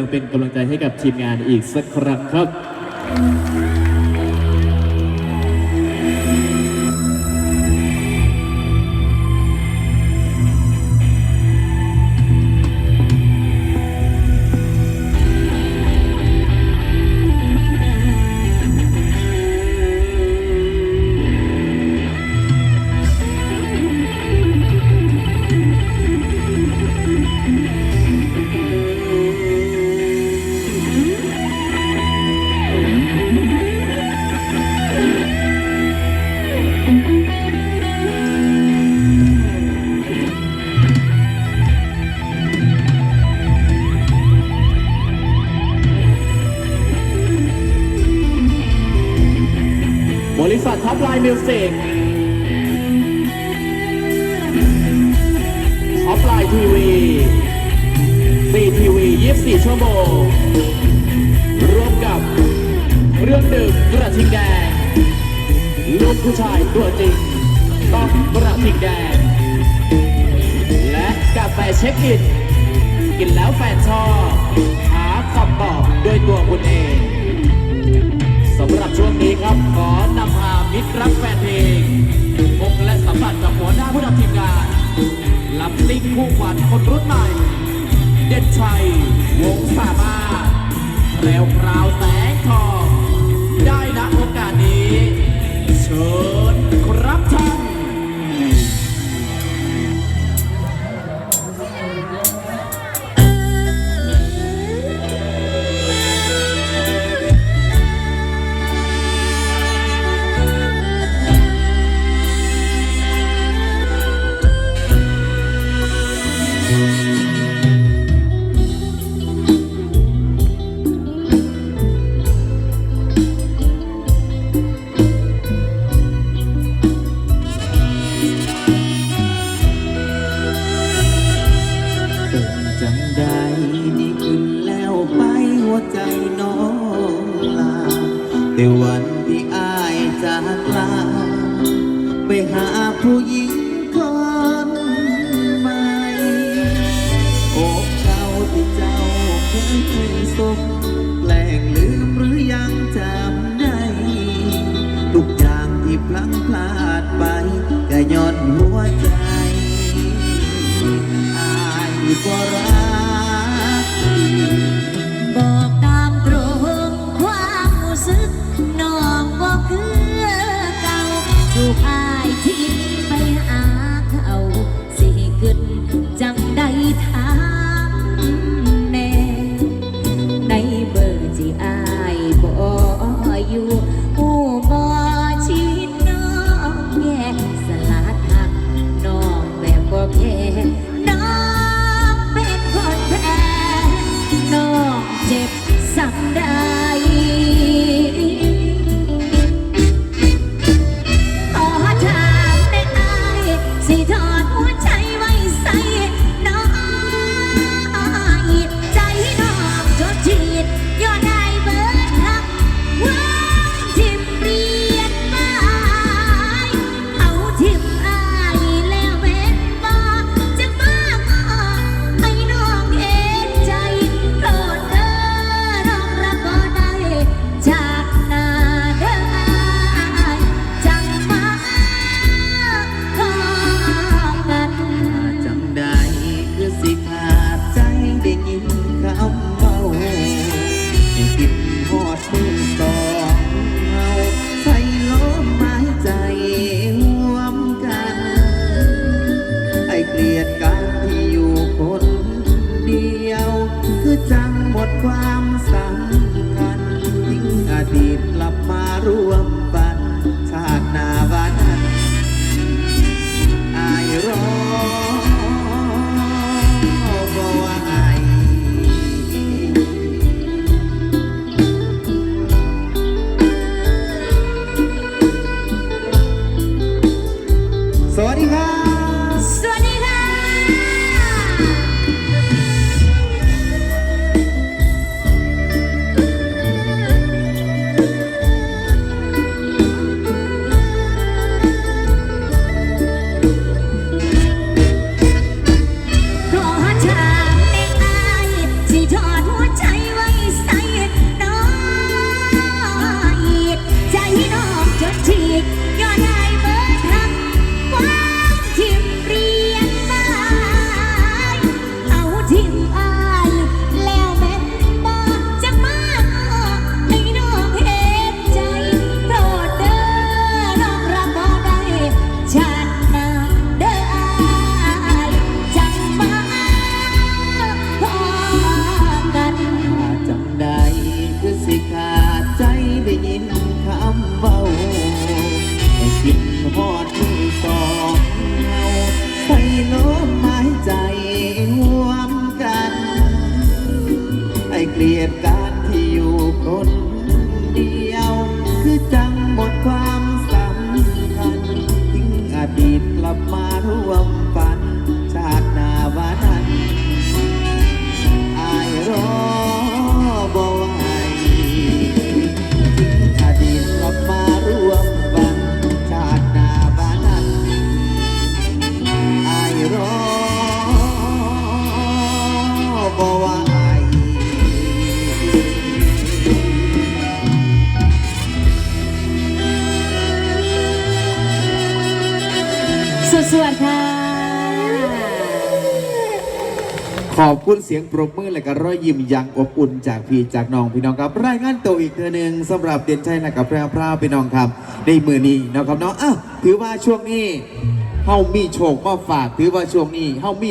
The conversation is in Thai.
ยังเป็นกำลังใจให้กับทีมงานอีกสักครั้งครับ บริษัทท็อปไลน์มิวสิกท็อปไลน์ทีวีซีทีวี 24 ชั่วโมงร่วมกับเรื่องดื่มกระทิงแดง ลูกผู้ชายตัวจริง ต้องกระทิงแดง และกาแฟเช็คอิน กินแล้วแฟนชอบ มิตรรักแฟนเพลงพบและสัมผัสกับหัวหน้าผู้นำทีมงานลับลิงคู่ขวัญคนรุ่นใหม่ เด่นชัย วงสามารถแพรวพราวแสงทอง ได้นะโอกาสนี้ เชิญครับท่าน แต่วันที่อายจากลาไปหาผู้หญิงคนใหม่โอ้เจ้าที่เจ้าเคยสมแปลงเลืม ส ทิ้งอดีตกลับมาร่วม ค่ะ ขอบคุณเสียงปรบมือและก็รอยยิ้มอยังอบอุ่นจากพี่จากน้องพี่น้องครับ รายงานตัวอีกเทือหนึ่งสำหรับเด่นชัยและกับแพร่พราวพี่น้องครับ ในมือนี้นะครับเนาะอ้าวถือว่าช่วงนี้เฮามีโชคมาฝาก ถือว่าช่วงนี้เฮามี